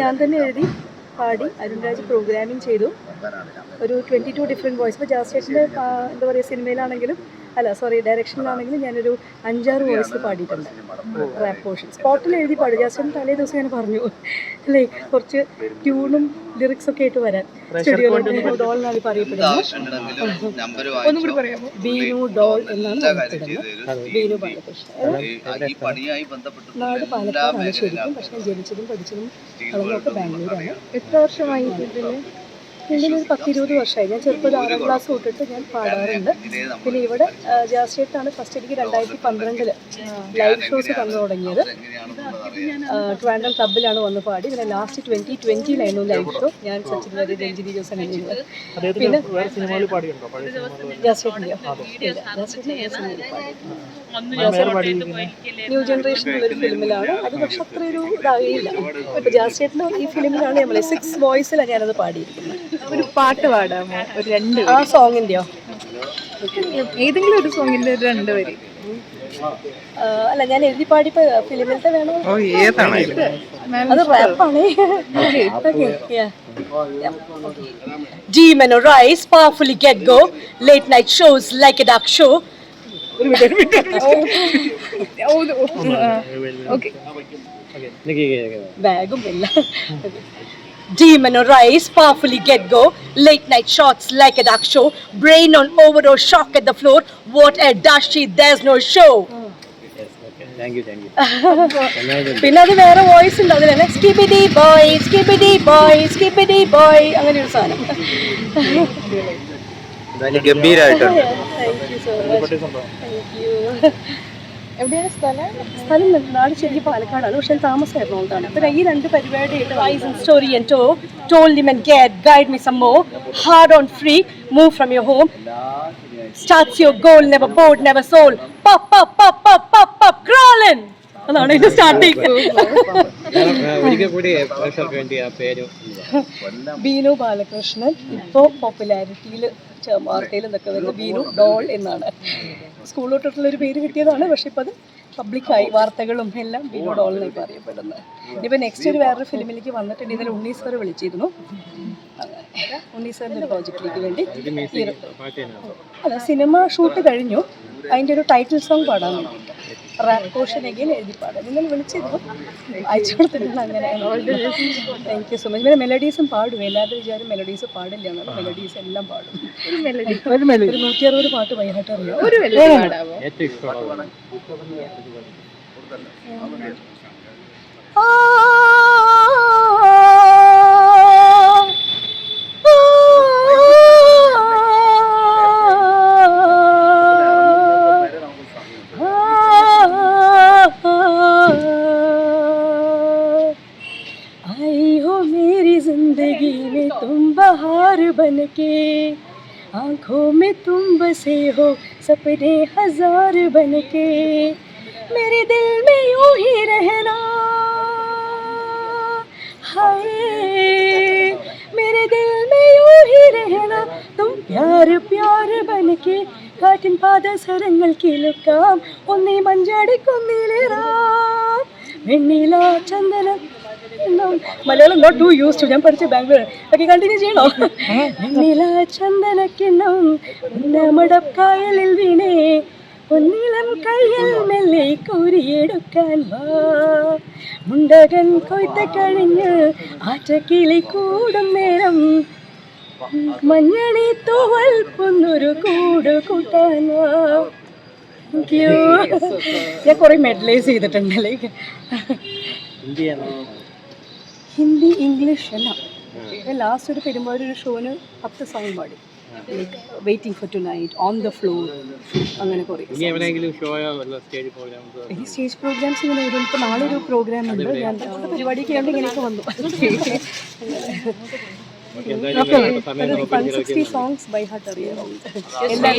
ഞാൻ തന്നെ എഴുതി പാടി അരുൺരാജ് പ്രോഗ്രാമിംഗ് ചെയ്തു. ഒരു ട്വന്റി ടു ഡിഫറെന്റ് വോയിസ് ഇപ്പോൾ ജാസ്റ്റേഷന്റെ എന്താ പറയുക സിനിമയിലാണെങ്കിലും അല്ല സോറി ഡയറക്ഷനിലാണെങ്കിൽ ഞാനൊരു അഞ്ചാറ് വോയിസ് പാടിയിട്ടുണ്ട്. റാപ്പ് പോർഷൻ സ്പോട്ടിൽ എഴുതി പാടും. ജാസ്റ്റ് തലേ ദിവസം ഞാൻ പറഞ്ഞു. അല്ലേ? കുറച്ച് ട്യൂണും ലിറിക്സ് ഒക്കെ ആയിട്ട് വരാൻ സ്റ്റുഡിയോയിൽ ഡോൾ എന്നാണ് ഇപ്പോൾ അറിയപ്പെടുന്നത് നമ്പർ ഒന്നും കൂടി പറയാമോ? ബീനു ഡോൾ എന്നാണ് അറിയപ്പെടുന്നത് ബീനു ബാലകൃഷ്ണൻ നാട് പാലക്കാടാണ് ശരിക്കും പക്ഷേ ജനിച്ചതും പഠിച്ചതും വളർന്നതൊക്കെ ബാംഗ്ലൂരാണ്. എത്ര വർഷമായി ഇതിൽ? ഇതിൽ ഒരു പത്തിരുപത് വർഷമായി. ഞാൻ ചെറുപ്പം ആറാം ക്ലാസ് തൊട്ടിട്ട് ഞാൻ പാടാറുണ്ട്. പിന്നെ ഇവിടെ ജാസ്റ്റേറ്റാണ് ഫസ്റ്റ് എനിക്ക് രണ്ടായിരത്തി പന്ത്രണ്ടിൽ ലൈവ് ഷോസ് തന്നു തുടങ്ങിയത്. ട്രിവാൻഡ്രം ക്ലബിലാണ് വന്ന് പാടി. പിന്നെ ലാസ്റ്റ് ട്വന്റി ട്വന്റിയിലായിരുന്നു ലൈവ് ഷോ ഞാൻ സച്ചിൻ വരെ രഞ്ജിനി ജോസൻ പിന്നെ ഇല്ല ന്യൂ ജനറേഷൻ എന്നൊരു ഫിലിമിലാണ്. അത് പക്ഷെ അത്ര ഒരു ഇതാകില്ല ഇപ്പൊ ജാസ്റ്റേറ്റിന് ഈ ഫിലിമിലാണ് നമ്മളെ സിക്സ് വോയിസിലാണ് ഞാനത് പാടിയിരിക്കുന്നത്. ഒരു പാട്ട് പാടാമോ? ഒരു രണ്ട് ആ സോങ്ങിന്റെയോ? ഏതെങ്കിലും ഒരു സോങ്ങിന്റെ ഒരു രണ്ട് വരി. അല്ല ഞാൻ എഴുതി പാടിയപ്പോ ഫിലിമിലത്തെ വേണോ? ഓ ഏതാണ്? അത് റാപ്പാണ്. Demon arise, powerfully get go. Late night shows like a dark show. Okay. ബാഗും ഇല്ല. Demon arise, powerfully get go. Late night shots like a dark show. Brain on overdose, shock at the floor. What a dusty, there's no show. Thank you thank you പിന്നെ അത് വേറെ voice ഉണ്ട് അതിൽ തന്നെ skibidi boy skibidi boy skibidi boy അങ്ങനെ ഒരു സാധനം എന്തായാലും ഗംഭീരമായിട്ടുണ്ട് thank you so much thank you എവിടെയാണ് സ്ഥലം? സ്ഥലം നാട് ശരിക്കും പാലക്കാടാണ്. പക്ഷെ താമസം എറണാകുളത്താണ് അപ്പൊ ഈ രണ്ട് പരിപാടിയായിട്ട് story and to tall limb and get guide me some more hard on free move from your home starts your goal never bored never soul പപ്പ് പപ്പ് പപ്പ് പപ്പ് പപ്പ് പപ്പ് ക്രോളൻ അതാണ് ഇത് സ്റ്റാർട്ടിങ് ഒരിക്കൽ കൂടി പ്രേക്ഷകർക്ക് വേണ്ടി ആ പേര് ബീനു ബാലകൃഷ്ണൻ. ഇപ്പോ പോപ്പുലാരിറ്റിയിൽ വാർത്തയിൽ നിന്നൊക്കെ വരുന്നത് ബീനു ഡോൾ എന്നാണ്. സ്കൂൾ തൊട്ടുള്ള ഒരു പേര് കിട്ടിയതാണ് പക്ഷെ ഇപ്പൊ അത് പബ്ലിക്കായി. വാർത്തകളും എല്ലാം ബീനു ഡോൾ എന്നൊക്കെ ഇപ്പോൾ അറിയപ്പെടുന്നത് ഇനിയിപ്പോൾ നെക്സ്റ്റ് ഒരു വേറൊരു ഫിലിമിലേക്ക് വന്നിട്ടുണ്ട്. ഇന്നലെ ഉണ്ണീസ് സാർ വിളിച്ചിരുന്നു. ഉണ്ണീസ് സാറിന്റെ പ്രോജക്റ്റിലേക്ക് വേണ്ടി അല്ല സിനിമ ഷൂട്ട് കഴിഞ്ഞു. അതിന്റെ ഒരു ടൈറ്റിൽ സോങ് പാടാൻ വേണ്ടിയിട്ട് റാപ്പ് പോർഷൻ എഗെയിൻ എഴുതി പാടാം നിങ്ങൾ വിളിച്ചിരുന്നു. അയച്ചു കൊടുത്തിട്ടാണ് അങ്ങനെ. താങ്ക് യു സോ മച്ച് പിന്നെ മെലഡീസും പാടും. എല്ലാവരും വിചാരം മെലഡീസ് പാടില്ല എന്നാണ്. മെലഡീസ് എല്ലാം പാടും. ഒരു മെലഡി ഒരു നൂറ്റി അറുപത് പാട്ട് വൈകിട്ട് അറിയാം. ഒരു के आंखों में तुम बसे हो सपने हजार बन के मेरे दिल में यूं ही रहना हाय मेरे दिल में यूं ही रहना तुम प्यार प्यार बन के കാറ്റിൻ പാദസരങ്ങൾ കിളുക്കാം ഒന്നീ മഞ്ചാടിക്കൊന്നിലേറാം വെണ്ണില ചന്ദനം എന്നും Malayalam not to use to ഞാൻ പഠിച്ച ബാംഗ്ലൂർ. ഒക്കെ കണ്ടിന്യൂ ചെയ്യണോ? നിലാചന്ദനക്കിണ്ണം ചന്ദനക്കിണ്ണം ഉന്നമടക്കായലിൽ വീണേ. ഒന്നിലം കയ്യിൽ മെല്ലെ കോരിയെടുക്കാൻ വാ. മുണ്ടകൻ കൊയ്ത്ത കഴിഞ്ഞ് ആറ്റക്കിളി കൂടും നേരം. മഞ്ഞണി തൂവൽ പൊന്നൊരു കൂട് കൂട്ടാനോ. ഞാൻ കുറെ മെഡലൈസ് ചെയ്തിട്ടുണ്ടല്ലേ ഹിന്ദി ഇംഗ്ലീഷ് എല്ലാം. ലാസ്റ്റ് ഒരു പെരുമാറി ഒരു ഷോന് പത്ത് സോങ് പാടി. Like waiting for tonight on the floor അങ്ങനെ കുറേ ഈ സ്റ്റേജ് പ്രോഗ്രാംസ് ഇങ്ങനെ വരും. ഇപ്പോൾ നാളെ ഒരു പ്രോഗ്രാം ഉണ്ട്. ഞാൻ പരിപാടി പരിപാടിയൊക്കെ ആയിട്ട് ഇങ്ങനെയൊക്കെ വന്നു. One sixty songs by heart അറിയാം. എല്ലാ